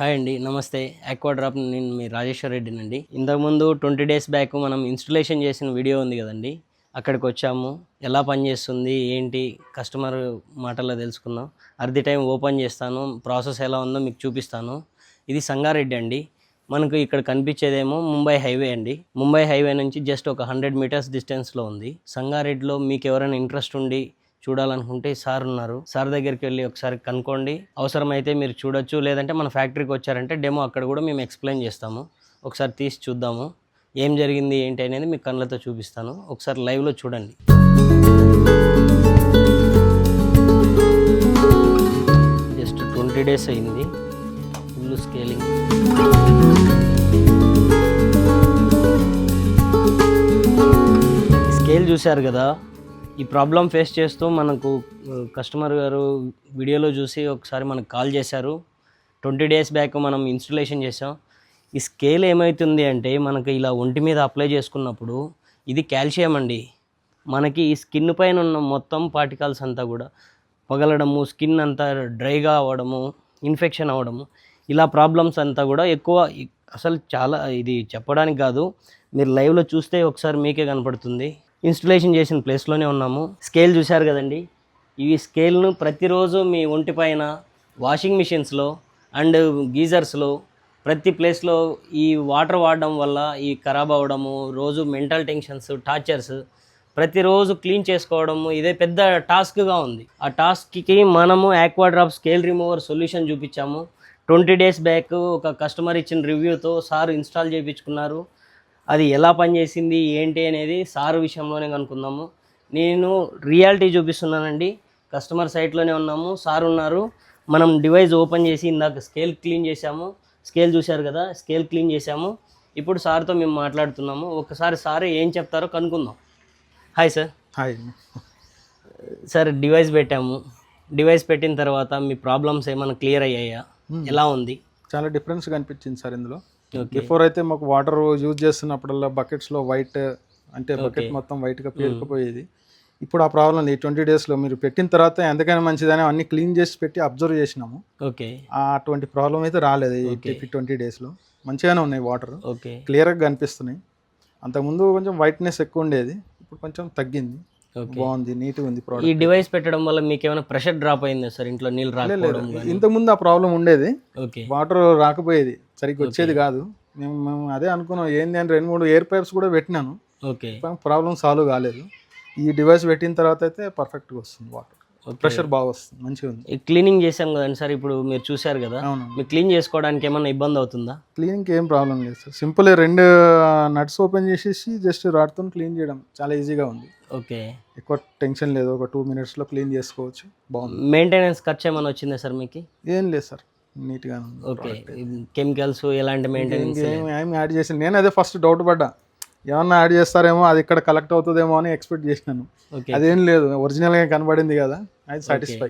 Hi అండి నమస్తే. Aqua drop నేను మీ రాజేశ్వర్ రెడ్డినండి. ఇంతకుముందు ట్వంటీ డేస్ బ్యాక్ మనం ఇన్స్టలేషన్ చేసిన వీడియో ఉంది కదండి. అక్కడికి వచ్చాము. ఎలా పనిచేస్తుంది ఏంటి? కస్టమర్ మాటల్లో తెలుసుకుందాం. అర్ధి టైం ఓపెన్ చేస్తాను. ప్రాసెస్ ఎలా ఉందో మీకు చూపిస్తాను. ఇది సంగారెడ్డి అండి. మనకు ఇక్కడ కనిపించేదేమో ముంబై హైవే అండి. ముంబై హైవే నుంచి జస్ట్ ఒక హండ్రెడ్ మీటర్స్ డిస్టెన్స్లో ఉంది. సంగారెడ్డిలో మీకు ఎవరైనా ఇంట్రెస్ట్ ఉండి చూడాలనుకుంటే సార్ ఉన్నారు. సార్ దగ్గరికి వెళ్ళి ఒకసారి కనుక్కోండి. అవసరమైతే మీరు చూడొచ్చు. లేదంటే మన ఫ్యాక్టరీకి వచ్చారంటే డెమో అక్కడ కూడా మేము ఎక్స్ప్లెయిన్ చేస్తాము. ఒకసారి తీసి చూద్దాము. ఏం జరిగింది ఏంటి అనేది మీకు కళ్ళతో చూపిస్తాను. ఒకసారి లైవ్లో చూడండి. జస్ట్ ట్వంటీ డేస్ అయింది. Full scaling. స్కేల్ చూశారు కదా? ఈ ప్రాబ్లం ఫేస్ చేస్తూ మనకు కస్టమర్ గారు వీడియోలో చూసి ఒకసారి మనకు కాల్ చేశారు. ట్వంటీ డేస్ బ్యాక్ మనం ఇన్స్టలేషన్ చేసాం ఈ స్కేల్ ఏమవుతుంది అంటే మనకి ఇలా ఒంటి మీద అప్లై చేసుకున్నప్పుడు ఇది కాల్షియం అండి. మనకి ఈ స్కిన్ పైన ఉన్న మొత్తం పార్టికల్స్ అంతా కూడా పగలడము స్కిన్ అంతా డ్రైగా అవ్వడము ఇన్ఫెక్షన్ అవ్వడము ఇలా ప్రాబ్లమ్స్ అంతా కూడా ఎక్కువ అసలు చాలా ఇది చెప్పడానికి కాదు. మీరు లైవ్లో చూస్తే ఒకసారి మీకే కనపడుతుంది. ఇన్స్టలేషన్ చేసిన ప్లేస్లోనే ఉన్నాము. స్కేల్ చూశారు కదండి. ఈ స్కేల్ను ప్రతిరోజు మీ ఒంటి పైన వాషింగ్ మిషన్స్లో అండ్ గీజర్స్లో ప్రతి ప్లేస్లో ఈ వాటర్ వాడడం వల్ల ఈ ఖరాబ్ అవ్వడము రోజు మెంటల్ టెన్షన్స్ టార్చర్స్ ప్రతిరోజు క్లీన్ చేసుకోవడము ఇదే పెద్ద టాస్క్గా ఉంది. ఆ టాస్క్కి మనము aqua drop scale remover solution చూపించాము. ట్వంటీ డేస్ బ్యాక్ ఒక కస్టమర్ ఇచ్చిన రివ్యూతో సార్ ఇన్స్టాల్ చేయించుకున్నారు. అది ఎలా పనిచేసింది ఏంటి అనేది సార్ విషయంలోనే కనుక్కుందాము. నేను రియాలిటీ చూపిస్తున్నానండి. కస్టమర్ సైట్లోనే ఉన్నాము. సార్ ఉన్నారు. మనం డివైస్ ఓపెన్ చేసి ఇందాక స్కేల్ క్లీన్ చేసాము స్కేల్ చూశారు కదా స్కేల్ క్లీన్ చేసాము ఇప్పుడు సార్తో మేము మాట్లాడుతున్నాము. ఒకసారి సార్ ఏం చెప్తారో కనుక్కుందాం. Hi sir. Hi. Sir device పెట్టాము. డివైస్ పెట్టిన తర్వాత మీ ప్రాబ్లమ్స్ ఏమైనా క్లియర్ అయ్యాయా? ఎలా ఉంది? చాలా డిఫరెన్స్ కనిపించింది సార్ ఇందులో. బిఫోర్ అయితే మాకు వాటర్ యూజ్ చేస్తున్నప్పుడల్లా బకెట్స్లో వైట్ అంటే బకెట్ మొత్తం వైట్గా పేరుకుపోయేది ఇప్పుడు ఆ ప్రాబ్లం లేదు. ట్వంటీ డేస్లో మీరు పెట్టిన తర్వాత ఎంతకైనా మంచిదని అన్ని క్లీన్ చేసి పెట్టి అబ్జర్వ్ చేసినాము. ఓకే. ఆ అటువంటి ప్రాబ్లం అయితే రాలేదు ఈ ట్వంటీ డేస్లో. మంచిగానే ఉన్నాయి వాటర్. ఓకే. క్లియర్గా కనిపిస్తున్నాయి. అంతకుముందు కొంచెం వైట్నెస్ ఎక్కువ ఉండేది. ఇప్పుడు కొంచెం తగ్గింది. బాగుంది నీట్గా ఉంది ఈ ప్రోడక్ట్ డివైస్ పెట్టడం వల్ల మీకు ఏమైనా ప్రెషర్ డ్రాప్ అయిందా సార్? ఇంట్లో నీళ్ళు కానీ ఇంతకుముందు ఆ ప్రాబ్లం ఉండేది. వాటర్ రాకపోయేది. సరిగ్గా వచ్చేది కాదు. మేము మేము అదే అనుకున్నాం ఏంది అని రెండు మూడు ఎయిర్ పైప్స్ కూడా పెట్టినాను. ఓకే. ప్రాబ్లం సాల్వ్ కాలేదు. ఈ డివైస్ పెట్టిన తర్వాత అయితే పర్ఫెక్ట్గా వస్తుంది వాటర్ ప్రెషర్ బాగా వస్తుంది మంచిగా ఉంది. ఈ క్లీనింగ్ చేసాం కదండి సార్ ఇప్పుడు మీరు చూశారు కదా. అవును మీరు క్లీన్ చేసుకోవడానికి ఏమైనా ఇబ్బంది అవుతుందా? క్లీనింగ్కి ఏం ప్రాబ్లం లేదు సార్. సింపుల్ రెండు నట్స్ ఓపెన్ చేసేసి జస్ట్ రాడ్తో క్లీన్ చేయడం చాలా ఈజీగా ఉంది. ఓకే. ఎక్కువ టెన్షన్ లేదు ఒక టూ మినిట్స్లో క్లీన్ చేసుకోవచ్చు. బాగుంది. మెయింటెనెన్స్ ఖర్చు ఏమైనా వచ్చిందా సార్ మీకు? ఏం లేదు సార్. నీట్గా ఓకే. కెమికల్స్ ఎలాంటి మెయింటెనెన్స్ ఏం యాడ్ చేసి నేను అదే ఫస్ట్ డౌట్ పడ్డా. ఏమన్నా యాడ్ చేస్తారేమో అది ఇక్కడ కలెక్ట్ అవుతుందేమో అని ఎక్స్పెక్ట్ చేసినాను. అదేం లేదు ఒరిజినల్గా కనబడింది కదా అది సాటిస్ఫై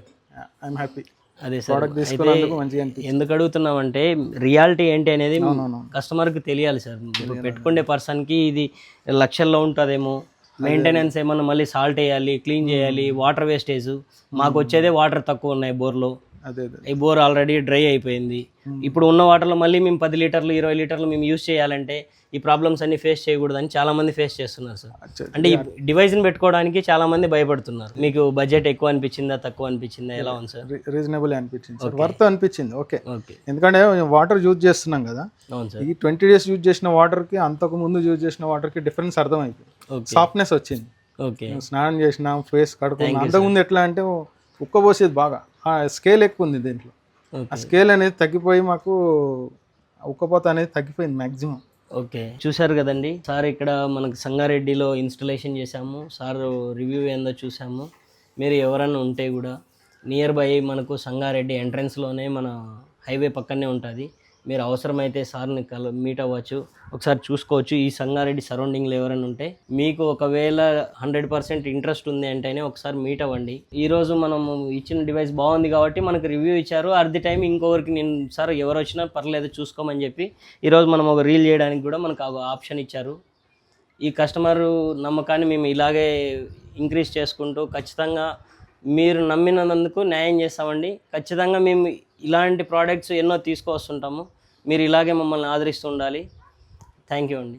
ఐఎమ్ హ్యాపీ అదే సార్ ఎందుకు అడుగుతున్నామంటే రియాలిటీ ఏంటి అనేది కస్టమర్కి తెలియాలి సార్. పెట్టుకునే పర్సన్కి ఇది లక్షల్లో ఉంటుందేమో. మెయింటెనెన్స్ ఏమన్నా మళ్ళీ సాల్ట్ వేయాలి క్లీన్ చేయాలి వాటర్ వేస్టేజ్ మాకు వచ్చేదే వాటర్ తక్కువ ఉన్నాయి బోర్లో. ఈ బోర్ ఆల్రెడీ డ్రై అయిపోయింది. ఇప్పుడు ఉన్న వాటర్లో మళ్ళీ మేము పది లీటర్లు ఇరవై లీటర్లు మేము యూస్ చేయాలంటే ఈ ప్రాబ్లమ్స్ అన్ని ఫేస్ చేయకూడదని చాలా మంది ఫేస్ చేస్తున్నారు సార్. అంటే ఈ డివైస్ని పెట్టుకోవడానికి చాలా మంది భయపడుతున్నారు. మీకు బడ్జెట్ ఎక్కువ అనిపించిందా తక్కువ అనిపించిందా? ఎలా ఉంది సార్? రీజనబుల్ అనిపించింది సార్. వర్త్ అనిపించింది ఓకే. ఓకే. ఎందుకంటే వాటర్ యూజ్ చేస్తున్నాం కదా. అవును సార్. ఈ ట్వంటీ డేస్ యూజ్ చేసిన వాటర్కి అంతకు ముందు యూజ్ చేసిన వాటర్కి డిఫరెన్స్ అర్థమైపోయింది ఓకే. సాఫ్ట్నెస్ వచ్చింది. ఓకే. స్నానం చేసినాం ఫేస్ కడుక్కున్నాం. అంతకుముందు ఎట్లా అంటే ఉక్కబోసేది బాగా. ఆ స్కేల్ ఎక్కువ ఉంది దీంట్లో. ఆ స్కేల్ అనేది తగ్గిపోయి మాకు ఉక్కపోత అనేది తగ్గిపోయింది మ్యాక్సిమం ఓకే. చూశారు కదండి. సార్ ఇక్కడ మనకు సంగారెడ్డిలో ఇన్స్టలేషన్ చేశాము. సార్ రివ్యూ ఏందో చూసాము మీరు ఎవరైనా ఉంటే కూడా నియర్ బై మనకు సంగారెడ్డి ఎంట్రన్స్లోనే మన హైవే పక్కనే ఉంటుంది. మీరు అవసరమైతే సార్ని కల మీట్ అవ్వచ్చు. ఒకసారి చూసుకోవచ్చు. ఈ సంగారెడ్డి సరౌండింగ్లో ఎవరైనా ఉంటే మీకు ఒకవేళ హండ్రెడ్ పర్సెంట్ ఇంట్రెస్ట్ ఉంది అంటేనే ఒకసారి మీట్ అవ్వండి. ఈరోజు మనము ఇచ్చిన డివైస్ బాగుంది కాబట్టి మనకు రివ్యూ ఇచ్చారు. అట్ ది టైం ఇంకొకరికి నేను సార్ ఎవరు వచ్చినా పర్లేదు చూసుకోమని చెప్పి ఈరోజు మనం ఒక రీల్ చేయడానికి కూడా మనకు ఆ ఆప్షన్ ఇచ్చారు. ఈ కస్టమర్ నమ్మకాన్ని మేము ఇలాగే ఇంక్రీజ్ చేసుకుంటూ ఖచ్చితంగా మీరు నమ్మినందుకు న్యాయం చేస్తామండి. ఖచ్చితంగా మేము ఇలాంటి ప్రోడక్ట్స్ ఎన్నో తీసుకువస్తుంటాము. మీరు ఇలాగే మమ్మల్ని ఆదరిస్తూ ఉండాలి. థ్యాంక్ యూ అండి.